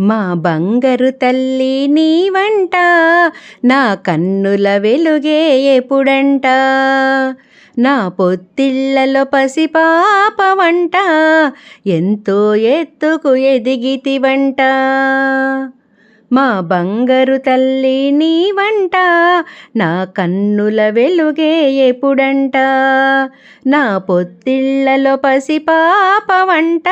మా బంగారు తల్లి నీ వంట నా కన్నుల వెలుగే ఎప్పుడంట. నా పొత్తిళ్ళలో పసిపాప వంట ఎంతో ఎత్తుకు ఎదిగితివంట. మా బంగారు తల్లి నీ వంట నా కన్నుల వెలుగే ఎప్పుడంట. నా పొత్తిళ్ళలో పసిపాప వంట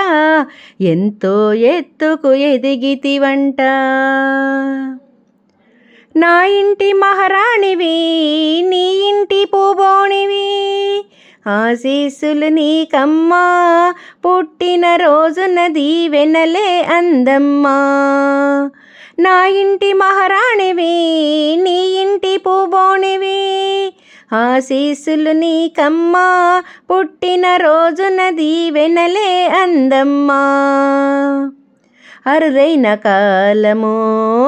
ఎంతో ఎత్తుకు ఎదిగితివంట. నా ఇంటి మహారాణివి నీ ఆశీసులు నీకమ్మా. పుట్టిన రోజున దీవెనలే అందమ్మా. నా ఇంటి మహారాణివి నీ ఇంటి పూబోణివి ఆశీసులు నీకమ్మా. పుట్టిన రోజున దీవెనలే అందమ్మా. అరుదైన కాలము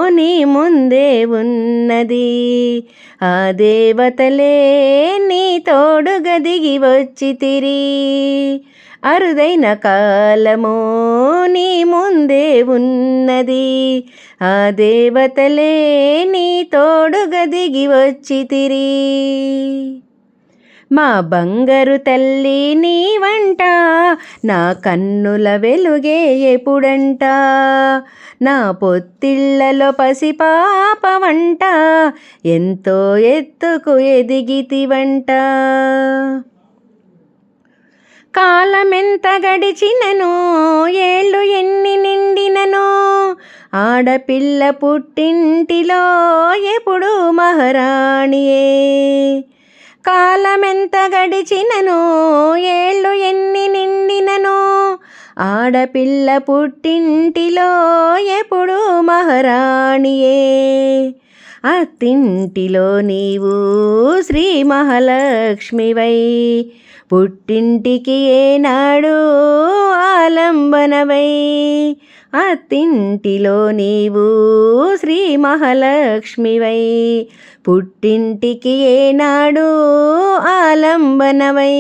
నీ ముందే ఉన్నది. ఆ దేవతలే నీ తోడుగా దిగి వచ్చి తిరి. అరుదైన కాలము నీ ముందే ఉన్నది. ఆ దేవతలే నీ తోడుగా దిగి వచ్చి తిరి. మా బంగారు తల్లి నీ వంట నా కన్నుల వెలుగే ఎప్పుడంట. నా పొత్తిళ్ళలో పసిపాప వంట ఎంతో ఎత్తుకు ఎదిగితివంట. కాలమెంత గడిచినను ఏళ్ళు ఎన్ని నిండినను ఆడపిల్ల పుట్టింటిలో ఎప్పుడు మహారాణియే. కాలమెంత గడిచినను ఏళ్ళు ఎన్ని నిండినను ఆడపిల్ల పుట్టింటిలో ఎప్పుడు మహారాణియే. అత్తింటిలో నీవు శ్రీ మహాలక్ష్మివై పుట్టింటికి ఏనాడు ఆలంబనవై. అత్తింటిలో నీవు శ్రీ మహాలక్ష్మివై. పుట్టింటికి ఏనాడు ఆలంబనవై.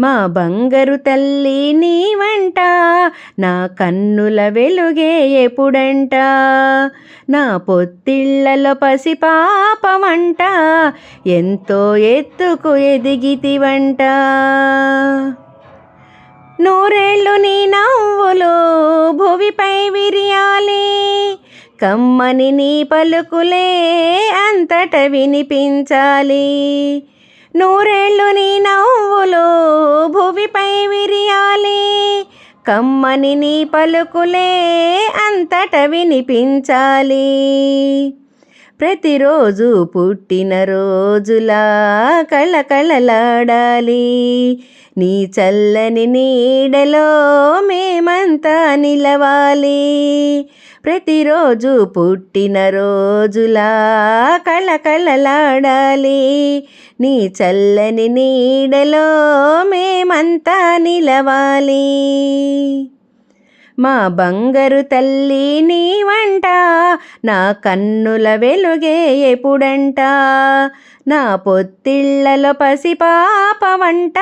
మా బంగారు తల్లి నీ నా కన్నుల వెలుగే ఎప్పుడంట? నా పొత్తిళ్ళలో పసి వంట ఎంతో ఎత్తుకు ఎదిగితివంట? నూరేళ్ళు నీ నవ్వులు భువిపై విరియాలి. కమ్మని నీ పలుకులే అంతట వినిపించాలి. నూరేళ్ళు నీ నవ్వులు భువిపై విరియాలి. కమ్మని నీ పలుకులే అంతట వినిపించాలి. ప్రతిరోజు పుట్టిన రోజులా కళకళలాడాలి నీ చల్లని నీడలో మేమంతా నిలవాలి. ప్రతిరోజు పుట్టిన రోజులా కళకళలాడాలి నీ చల్లని నీడలో మేమంతా నిలవాలి. మా బంగారు తల్లి నీ వంట నా కన్నుల వెలుగే ఎప్పుడంట నా పొత్తిళ్ళలో పసిపాప వంట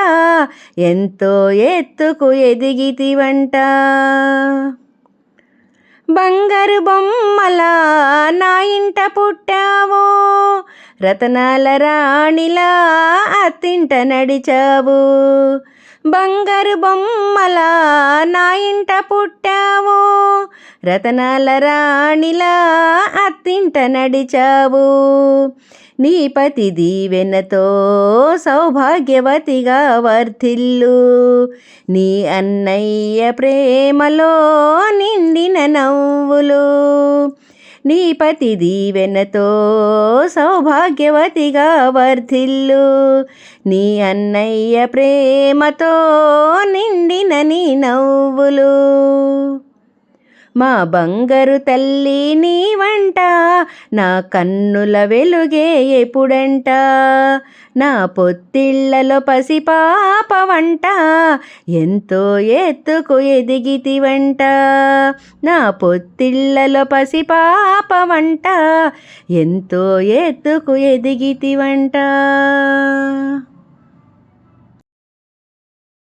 ఎంతో ఎత్తుకు ఎదిగితివంట. బంగారు బొమ్మల నా ఇంట పుట్టావో రతనాల రాణిలా అత్తింట నడిచావు. బంగారు బొమ్మల నా ఇంట పుట్టావు రతనాల రాణిలా అత్తింట నడిచావు. నీ పతి దీవెనతో సౌభాగ్యవతిగా వర్ధిల్లు. నీ అన్నయ్య ప్రేమలో నిండిన నవ్వులు. నీ పతి దీవెనతో సౌభాగ్యవతిగా వర్ధిల్లు. నీ అన్నయ్య ప్రేమతో నిండిన నీ నవ్వులు. మా బంగారు తల్లి నీ వంట నా కన్నుల వెలుగే ఎప్పుడంట. నా పొత్తిళ్ళలో పసిపాప వంట ఎంతో ఎత్తుకు ఎదిగితివంట. నా పొత్తిళ్ళలో పసిపాప వంట ఎంతో ఎత్తుకు ఎదిగితివంట.